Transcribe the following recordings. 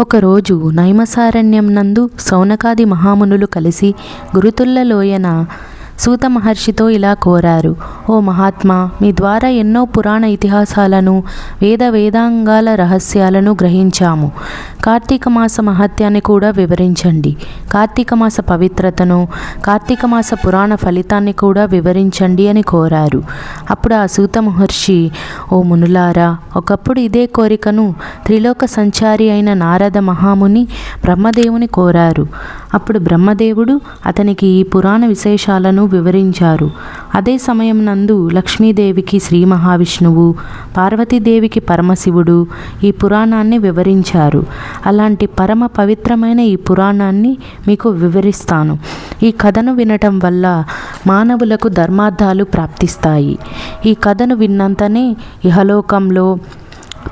ఒకరోజు నైమసారణ్యం నందు సౌనకాది మహామునులు కలిసి గురుతుల్లలోయన సూత మహర్షితో ఇలా కోరారు. ఓ మహాత్మా మీ ద్వారా ఎన్నో పురాణ ఇతిహాసాలను వేద వేదాంగాల రహస్యాలను గ్రహించాము. కార్తీక మాస మహత్యాన్ని కూడా వివరించండి. కార్తీక మాస పవిత్రతను కార్తీక మాస పురాణ ఫలితాన్ని కూడా వివరించండి అని కోరారు. అప్పుడు ఆ సూత మహర్షి ఓ మునులారా ఒకప్పుడు ఇదే కోరికను త్రిలోక సంచారి అయిన నారద మహాముని బ్రహ్మదేవుని కోరారు. అప్పుడు బ్రహ్మదేవుడు అతనికి ఈ పురాణ విశేషాలను వివరించారు. అదే సమయం నందు లక్ష్మీదేవికి శ్రీ మహావిష్ణువు పార్వతీదేవికి పరమశివుడు ఈ పురాణాన్ని వివరించారు. అలాంటి పరమ పవిత్రమైన ఈ పురాణాన్ని మీకు వివరిస్తాను. ఈ కథను వినటం వల్ల మానవులకు ధర్మార్థాలు ప్రాప్తిస్తాయి. ఈ కథను విన్నంతనే ఇహలోకంలో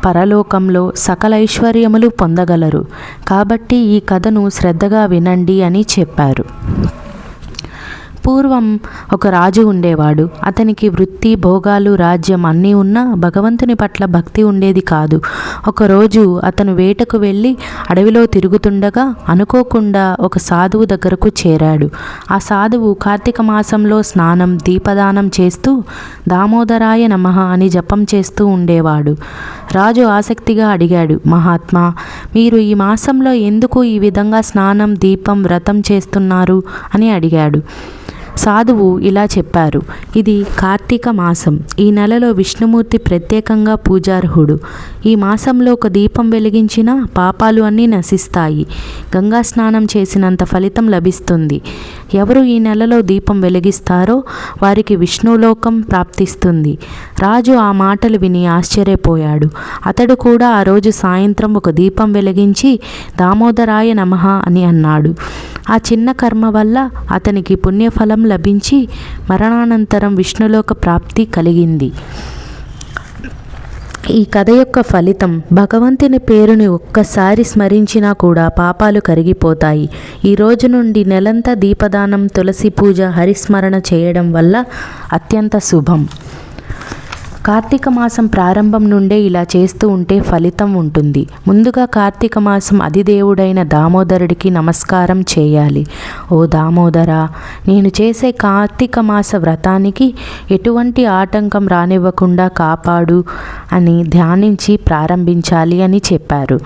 పరలోకంలో సకల ఐశ్వర్యములు పొందగలరు. కాబట్టి ఈ కథను శ్రద్ధగా వినండి అని చెప్పారు. పూర్వం ఒక రాజు ఉండేవాడు. అతనికి వృత్తి భోగాలు రాజ్యం అన్నీ ఉన్నా భగవంతుని పట్ల భక్తి ఉండేది కాదు. ఒకరోజు అతను వేటకు వెళ్ళి అడవిలో తిరుగుతుండగా అనుకోకుండా ఒక సాధువు దగ్గరకు చేరాడు. ఆ సాధువు కార్తీక మాసంలో స్నానం దీపదానం చేస్తూ దామోదరాయ నమః అని జపం చేస్తూ ఉండేవాడు. రాజు ఆసక్తిగా అడిగాడు మహాత్మా మీరు ఈ మాసంలో ఎందుకు ఈ విధంగా స్నానం దీపం వ్రతం చేస్తున్నారు? అని అడిగాడు. సాధువు ఇలా చెప్పారు. ఇది కార్తీక మాసం. ఈ నెలలో విష్ణుమూర్తి ప్రత్యేకంగా పూజార్హుడు. ఈ మాసంలో ఒక దీపం వెలిగించిన పాపాలు అన్నీ నశిస్తాయి. గంగా స్నానం చేసినంత ఫలితం లభిస్తుంది. ఎవరు ఈ నెలలో దీపం వెలిగిస్తారో వారికి విష్ణులోకం ప్రాప్తిస్తుంది. రాజు ఆ మాటలు విని ఆశ్చర్యపోయాడు. అతడు కూడా ఆ రోజు సాయంత్రం ఒక దీపం వెలిగించి దామోదరాయ నమః అని అన్నాడు. ఆ చిన్న కర్మ వల్ల అతనికి పుణ్యఫలం లభించి మరణానంతరం విష్ణులోక ప్రాప్తి కలిగింది. ఈ కథ యొక్క ఫలితం భగవంతుని పేరుని ఒక్కసారి స్మరించినా కూడా పాపాలు కరిగిపోతాయి. ఈ రోజు నుండి నెలంతా దీపదానం తులసి పూజ హరిస్మరణ చేయడం వల్ల అత్యంత శుభం. కార్తీక మాసం ప్రారంభం నుండే ఇలా చేస్తూ ఉంటే ఫలితం ఉంటుంది. ముందుగా కార్తీక మాసం అధిదేవుడైన దామోదరుడికి నమస్కారం చేయాలి. ఓ దామోదర నేను చేసే కార్తీక మాస వ్రతానికి ఎటువంటి ఆటంకం రానివ్వకుండా కాపాడు అని ధ్యానించి ప్రారంభించాలి అని చెప్పారు.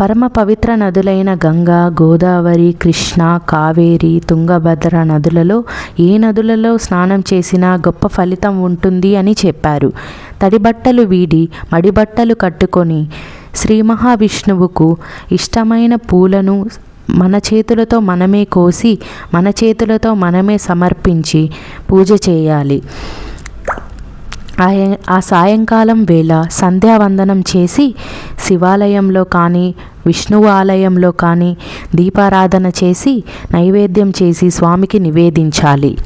పరమ పవిత్ర నదులైన గంగా గోదావరి కృష్ణ కావేరి తుంగభద్ర నదులలో ఏ నదులలో స్నానం చేసినా గొప్ప ఫలితం ఉంటుంది అని చెప్పారు. తడి బట్టలు వీడి మడి బట్టలు కట్టుకొని శ్రీ మహావిష్ణువుకు ఇష్టమైన పూలను మన చేతులతో మనమే కోసి మన చేతులతో మనమే సమర్పించి పూజ చేయాలి. ఆ సాయంకాలం వేళ సంధ్యావందనం చేసి శివాలయంలో కానీ విష్ణువు ఆలయంలో కానీ దీపారాధన చేసి నైవేద్యం చేసి స్వామికి నివేదించాలి.